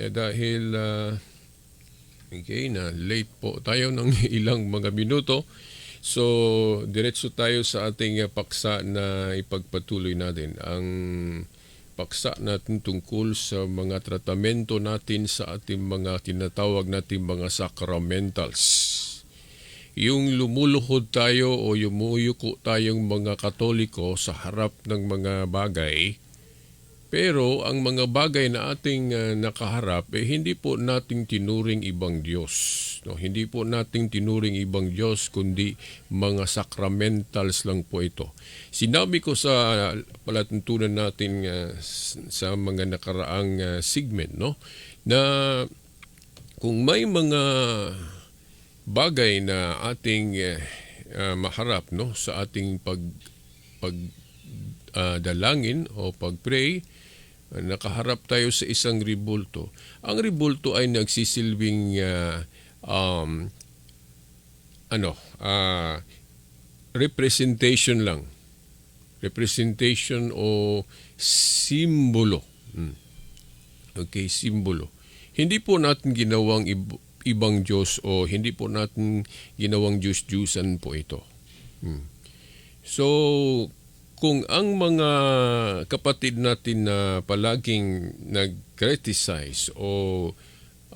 Eh, dahil ah, okay, na late po tayo ng ilang mga minuto. So, diretso tayo sa ating ah, paksa na ipagpatuloy natin. Ang paksa natin tungkol sa mga tratamento natin sa ating mga tinatawag nating mga sacramentals. Yung lumuluhod tayo o yumuyuko tayong mga katoliko sa harap ng mga bagay, pero ang mga bagay na ating ah, nakaharap eh hindi po nating tinuring ibang Diyos. No, hindi po nating tinuring ibang Diyos kundi mga sacramentals lang po ito. Sinabi ko sa palatuntunan natin s- sa mga nakaraang ah, segment no na kung may mga bagay na ating ah, maharap no sa ating pag pag ah, dalangin o pag-pray nakaharap tayo sa isang ribulto. Ang ribulto ay nagsisilbing ah, um, ano, ah, representation lang. Representation o simbolo. Hmm. Okay, simbolo. Hindi po natin ginawang ib- ibang Diyos o hindi po natin ginawang Diyos-Diyusan po ito. Hmm. So, kung ang mga kapatid natin na palaging nag-criticize o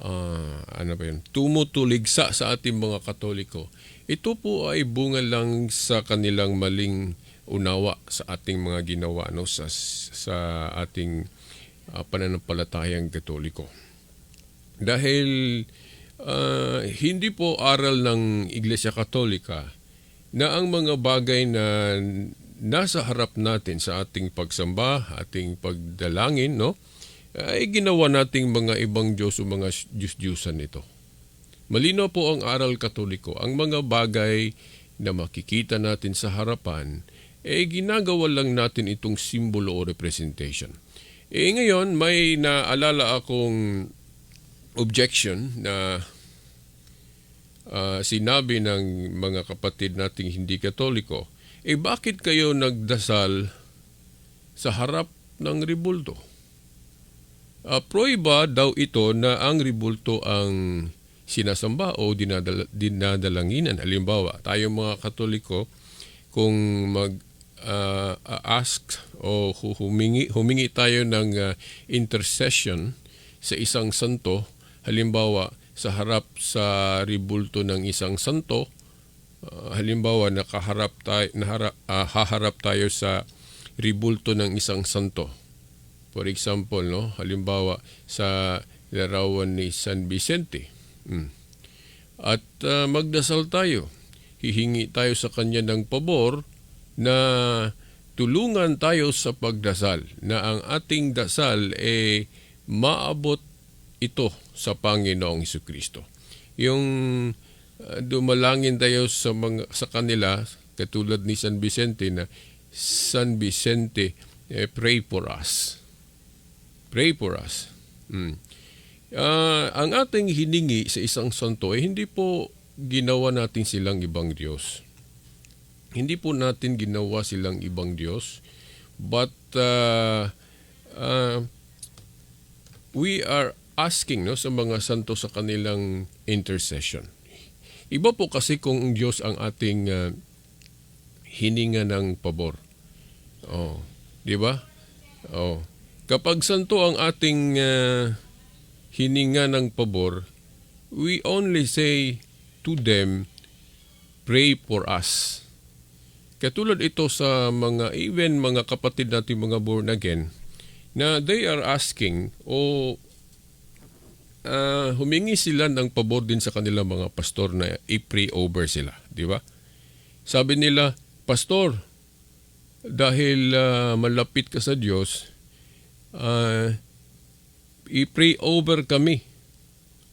ah, ano ba yun, tumutuligsa sa ating mga katoliko, ito po ay bunga lang sa kanilang maling unawa sa ating mga ginawa no sa sa ating ah, pananampalatayang katoliko. Dahil ah, hindi po aral ng Iglesia Katolika na ang mga bagay na nasa harap natin sa ating pagsamba, ating pagdalangin, no? ay ginawa nating mga ibang Diyos o mga Diyos-Diyusan nito. Malino po ang aral katoliko. Ang mga bagay na makikita natin sa harapan, eh ginagawa lang natin itong simbolo o representation. Eh ngayon, may naalala akong objection na ah, sinabi ng mga kapatid nating hindi katoliko, eh bakit kayo nagdasal sa harap ng ribulto? Uh, proiba daw ito na ang ribulto ang sinasamba o dinadala, dinadalanginan. Halimbawa, tayo mga katoliko, kung mag ah, ask o hu- humingi, humingi tayo ng ah, intercession sa isang santo, halimbawa sa harap sa ribulto ng isang santo, ah, halimbawa nakaharap tayo, nahara, ah, haharap tayo sa ribulto ng isang santo. For example, no, halimbawa sa larawan ni San Vicente. Mm. At ah, magdasal tayo. Hihingi tayo sa kanya ng pabor na tulungan tayo sa pagdasal na ang ating dasal eh maabot ito sa Panginoong Kristo. Yung ah, dumalangin tayo sa mga sa kanila katulad ni San Vicente na San Vicente eh, pray for us. Pray for us. Mm. Ah, ang ating hiningi sa isang santo ay hindi po ginawa natin silang ibang Diyos. Hindi po natin ginawa silang ibang Diyos. But ah, ah, we are asking no, sa mga santo sa kanilang intercession. Iba po kasi kung Diyos ang ating ah, hininga ng pabor. Oh, di ba? Oh. Kapag santo ang ating ah, hininga ng pabor, we only say to them, pray for us. Katulad ito sa mga, even mga kapatid natin mga born again, na they are asking o ah, humingi sila ng pabor din sa kanilang mga pastor na i-pray over sila. Di ba? Sabi nila, Pastor, dahil ah, malapit ka sa Diyos, ah, i-pray over kami.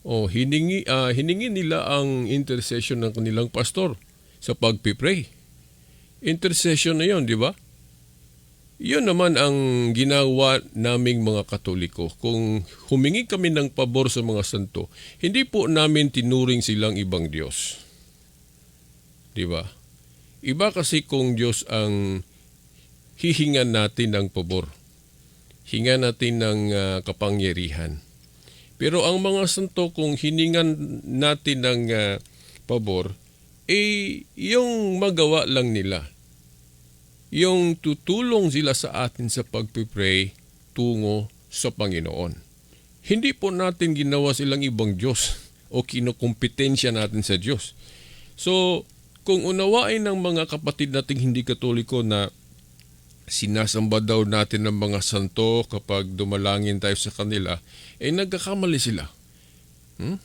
O hiningi ah, hiningi nila ang intercession ng kanilang pastor sa pagpipray. Intercession na 'yon, di ba? Yun naman ang ginawa naming mga Katoliko. Kung humingi kami ng pabor sa mga santo, hindi po namin tinuring silang ibang Diyos. Di ba? Iba kasi kung Diyos ang hihingan natin ng pabor. Hinga natin ng ah, kapangyarihan. Pero ang mga santo kung hiningan natin ng ah, pabor, eh yung magawa lang nila. Yung tutulong sila sa atin sa pagpipray tungo sa Panginoon. Hindi po natin ginawa silang ibang Diyos o kinukumpetensya natin sa Diyos. So, kung unawain ng mga kapatid nating hindi katoliko na sinasamba daw natin ng mga santo kapag dumalangin tayo sa kanila, eh nagkakamali sila. Hmm?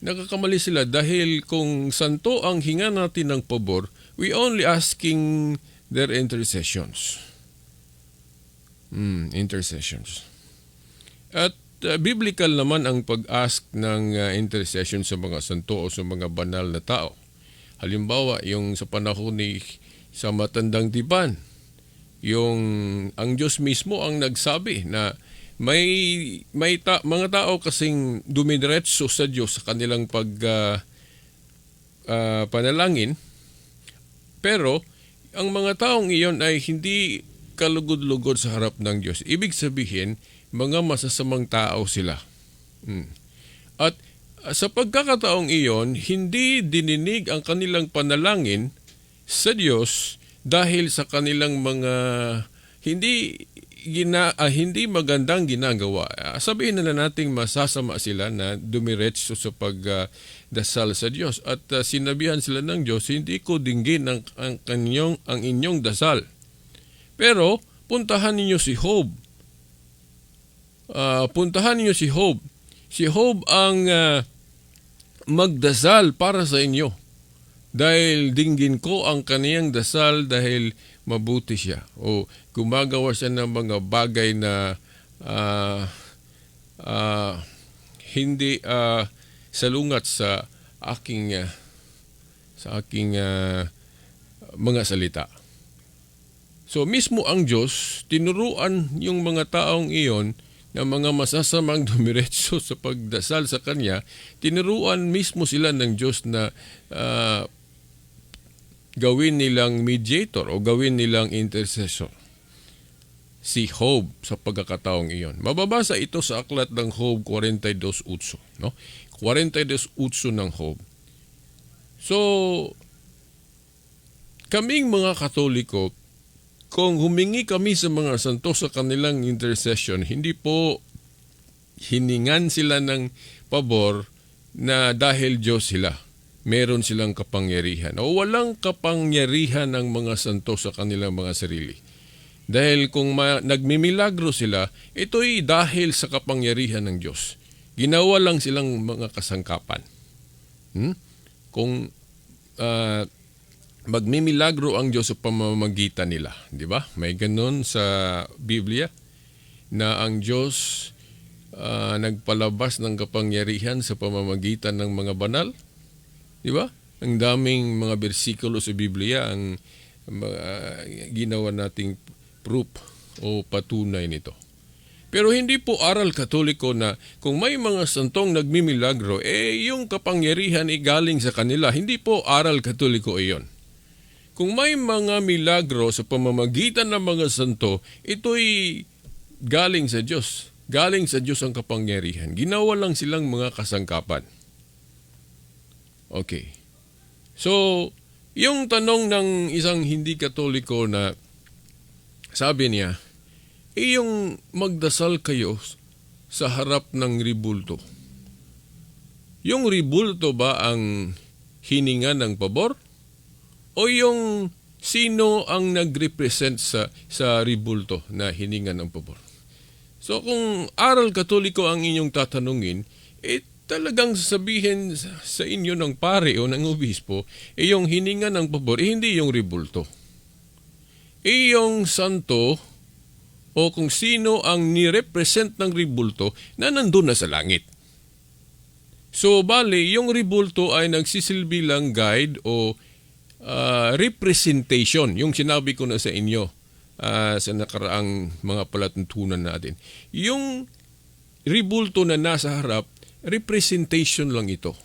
Nagkakamali sila dahil kung santo ang hinga natin ng pabor, we only asking their intercessions. Hmm, intercessions. At uh, biblical naman ang pag-ask ng uh, intercession sa mga santo o sa mga banal na tao. Halimbawa, yung sa panahon ni sa matandang tipan, yung ang Diyos mismo ang nagsabi na may may ta, mga tao kasing dumidiretso sa Diyos sa kanilang pag ah, ah, panalangin pero ang mga taong iyon ay hindi kalugod-lugod sa harap ng Diyos. Ibig sabihin, mga masasamang tao sila. Hmm. At uh, sa pagkakataong iyon, hindi dininig ang kanilang panalangin sa Diyos dahil sa kanilang mga hindi gina, ah, hindi magandang ginagawa. Ah, sabihin na nating masasama sila na dumiretso sa pagdasal sa Diyos at ah, sinabihan sila ng Diyos hindi ko dinggin ang, ang kanyong ang inyong dasal. Pero puntahan ninyo si Job. Ah, puntahan ninyo si Job. Si Job ang ah, magdasal para sa inyo. Dahil dinggin ko ang kaniyang dasal dahil mabuti siya. O gumagawa siya ng mga bagay na ah, ah, hindi ah, salungat sa aking ah, sa aking ah, mga salita. So mismo ang Diyos, tinuruan yung mga taong iyon na mga masasamang dumiretso sa pagdasal sa Kanya, tinuruan mismo sila ng Diyos na ah, gawin nilang mediator o gawin nilang intercessor. Si Job sa pagkakataong iyon. Mababasa ito sa aklat ng Job 42.8. No? 42.8 ng Job. So, kaming mga katoliko, kung humingi kami sa mga santo sa kanilang intercession, hindi po hiningan sila ng pabor na dahil Diyos sila. Meron silang kapangyarihan. O walang kapangyarihan ng mga santo sa kanilang mga sarili. Dahil kung ma- nagmimilagro sila, ito'y dahil sa kapangyarihan ng Diyos. Ginawa lang silang mga kasangkapan. Hmm? Kung ah, magmimilagro ang Diyos sa pamamagitan nila. Di ba? May ganun sa Biblia na ang Diyos ah, nagpalabas ng kapangyarihan sa pamamagitan ng mga banal. Di ba? Ang daming mga bersikulo sa Biblia ang ah, ginawa nating proof o patunay nito. Pero hindi po aral katoliko na kung may mga santong nagmimilagro, eh yung kapangyarihan ay galing sa kanila. Hindi po aral katoliko iyon. Kung may mga milagro sa pamamagitan ng mga santo, ito'y galing sa Diyos. Galing sa Diyos ang kapangyarihan. Ginawa lang silang mga kasangkapan. Okay. So, yung tanong ng isang hindi katoliko na sabi niya, eh yung magdasal kayo sa harap ng ribulto. Yung ribulto ba ang hininga ng pabor? O yung sino ang nag-represent sa, sa ribulto na hininga ng pabor? So kung aral katoliko ang inyong tatanungin, eh talagang sasabihin sa inyo ng pare o ng obispo, eh yung hininga ng pabor, eh hindi yung ribulto. Eh yung santo o kung sino ang ni-represent ng ribulto na nandun na sa langit. So, bali, yung ribulto ay nagsisilbi lang guide o ah, representation, yung sinabi ko na sa inyo ah, sa nakaraang mga palatuntunan natin. Yung ribulto na nasa harap, representation lang ito.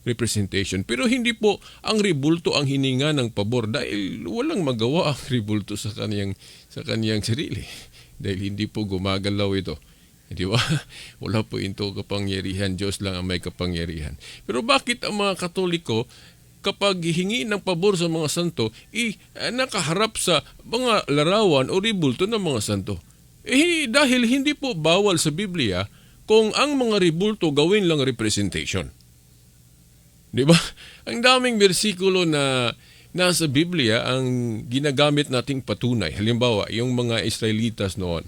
Representation. Pero hindi po ang ribulto ang hininga ng pabor dahil walang magawa ang ribulto sa kaniyang, sa kaniyang sarili. Dahil hindi po gumagalaw ito. Di ba? Wala po ito kapangyarihan. Diyos lang ang may kapangyarihan. Pero bakit ang mga Katoliko kapag hingi ng pabor sa mga santo, eh, nakaharap sa mga larawan o ribulto ng mga santo? Eh, dahil hindi po bawal sa Biblia kung ang mga ribulto gawin lang representation. Di ba? Ang daming bersikulo na nasa Biblia ang ginagamit nating patunay. Halimbawa, yung mga Israelitas noon,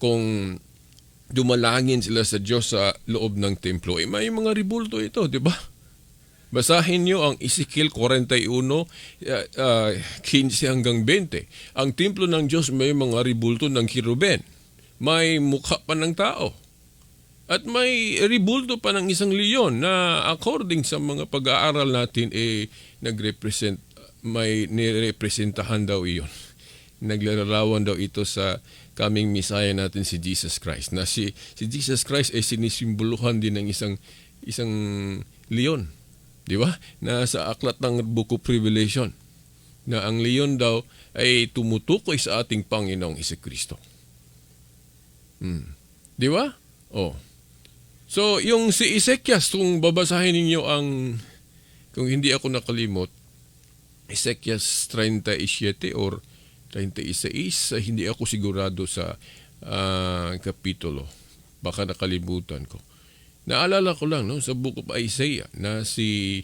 kung dumalangin sila sa Diyos sa loob ng templo, eh may mga ribulto ito, di ba? Basahin niyo ang Ezekiel 41, uh, uh, 15 hanggang 20. Ang templo ng Diyos may mga ribulto ng kiruben. May mukha pa ng tao. At may ribulto pa ng isang leon na according sa mga pag-aaral natin, eh, nagrepresent, may nirepresentahan daw iyon. Naglalarawan daw ito sa kaming misaya natin si Jesus Christ. Na si, si Jesus Christ ay sinisimboluhan din ng isang isang leon. Di ba? Na sa aklat ng Book of Revelation na ang leon daw ay tumutukoy sa ating Panginoong Kristo. Hmm. Di ba? Oh. So, yung si Ezekias, kung babasahin ninyo ang, kung hindi ako nakalimot, Ezekias 37 or 36, hindi ako sigurado sa uh, kapitulo. Baka nakalimutan ko. Naalala ko lang no, sa Book of Isaiah na si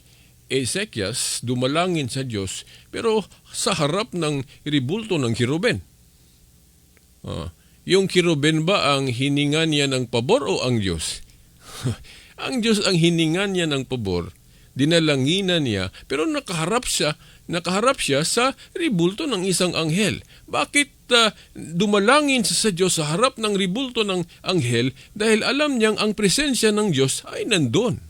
Ezekias dumalangin sa Diyos pero sa harap ng ribulto ng kiruben. Uh, yung kiruben ba ang hininga niya ng pabor o ang Diyos? ang Diyos ang hininga niya ng pabor, dinalanginan niya, pero nakaharap siya, nakaharap siya sa ribulto ng isang anghel. Bakit uh, dumalangin siya sa Diyos sa harap ng ribulto ng anghel? Dahil alam niyang ang presensya ng Diyos ay nandun.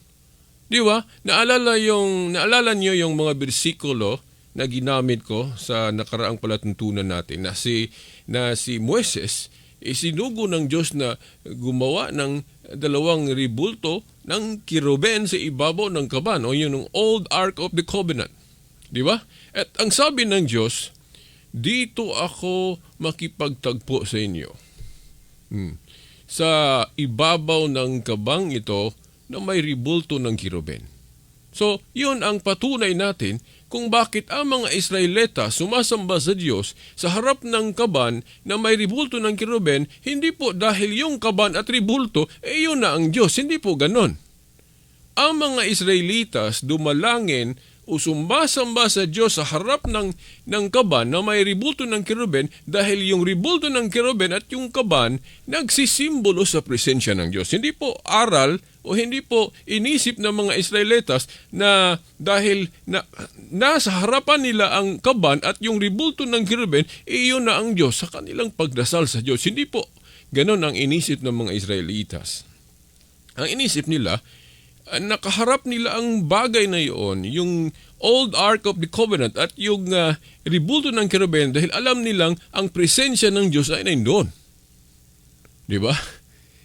Di ba? Naalala, yung, naalala niyo yung mga bersikulo na ginamit ko sa nakaraang palatuntunan natin na si, na si Moises, isinugo ng Diyos na gumawa ng dalawang ribulto ng kiruben sa ibabaw ng kaban o yun ng Old Ark of the Covenant. Di ba? At ang sabi ng Diyos, dito ako makipagtagpo sa inyo. Hmm. Sa ibabaw ng kabang ito na may ribulto ng kiruben. So, yun ang patunay natin kung bakit ang mga Israelita sumasamba sa Diyos sa harap ng kaban na may ribulto ng kiruben, hindi po dahil yung kaban at ribulto, eh yun na ang Diyos. Hindi po ganon. Ang mga Israelitas dumalangin o sumbasamba sa Diyos sa harap ng, ng kaban na may ribulto ng kiruben dahil yung ribulto ng kiruben at yung kaban nagsisimbolo sa presensya ng Diyos. Hindi po aral o hindi po inisip ng mga Israelitas na dahil na, nasa harapan nila ang kaban at yung ribulto ng kiruben, iyon na ang Diyos sa kanilang pagdasal sa Diyos. Hindi po ganon ang inisip ng mga Israelitas. Ang inisip nila, nakaharap nila ang bagay na iyon, yung Old Ark of the Covenant at yung uh, ribulto ng kiruben dahil alam nilang ang presensya ng Diyos ay nandoon. Di ba?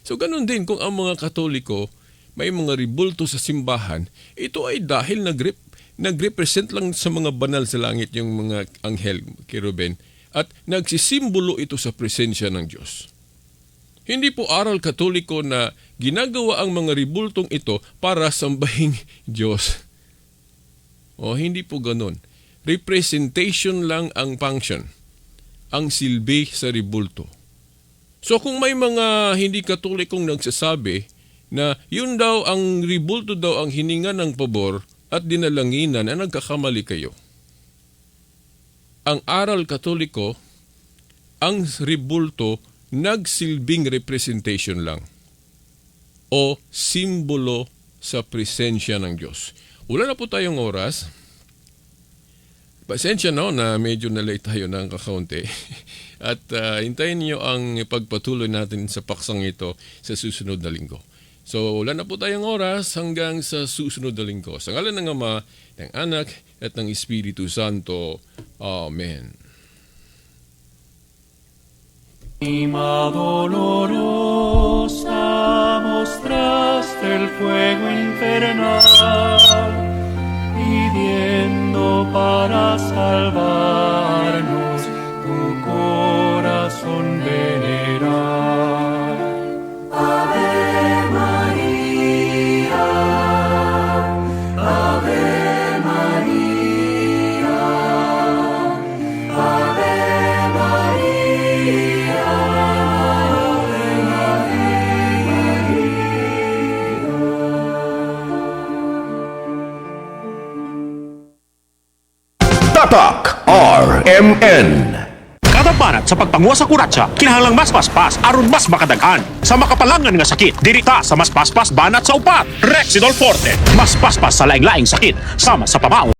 So ganun din kung ang mga Katoliko may mga ribulto sa simbahan, ito ay dahil nagrep, nagrepresent lang sa mga banal sa langit yung mga anghel, kiruben, at nagsisimbolo ito sa presensya ng Diyos. Hindi po aral katoliko na ginagawa ang mga ribultong ito para sambahin Diyos. O hindi po ganun. Representation lang ang function, ang silbi sa ribulto. So kung may mga hindi katolikong nagsasabi na yun daw ang ribulto daw ang hininga ng pabor at dinalanginan na nagkakamali kayo. Ang aral katoliko, ang ribulto nagsilbing representation lang o simbolo sa presensya ng Diyos. Wala na po tayong oras. Pasensya no na medyo na-late tayo ng kakaunti. At uh, hintayin niyo ang pagpatuloy natin sa paksang ito sa susunod na linggo. So, wala na po tayong oras hanggang sa susunod na linggo. Sa ngalan ng Ama, ng Anak, at ng Espiritu Santo. Amen. Ima dolorosa el fuego infernal, pidiendo para salvarnos RMN. Kada sa pagpanguha sa kuratsa, kinahanglang mas paspas aron mas makadaghan. Sa makapalangan nga sakit, dirita sa mas paspas banat sa upat. Rexidol Forte, mas paspas sa laing-laing sakit, sama sa pamao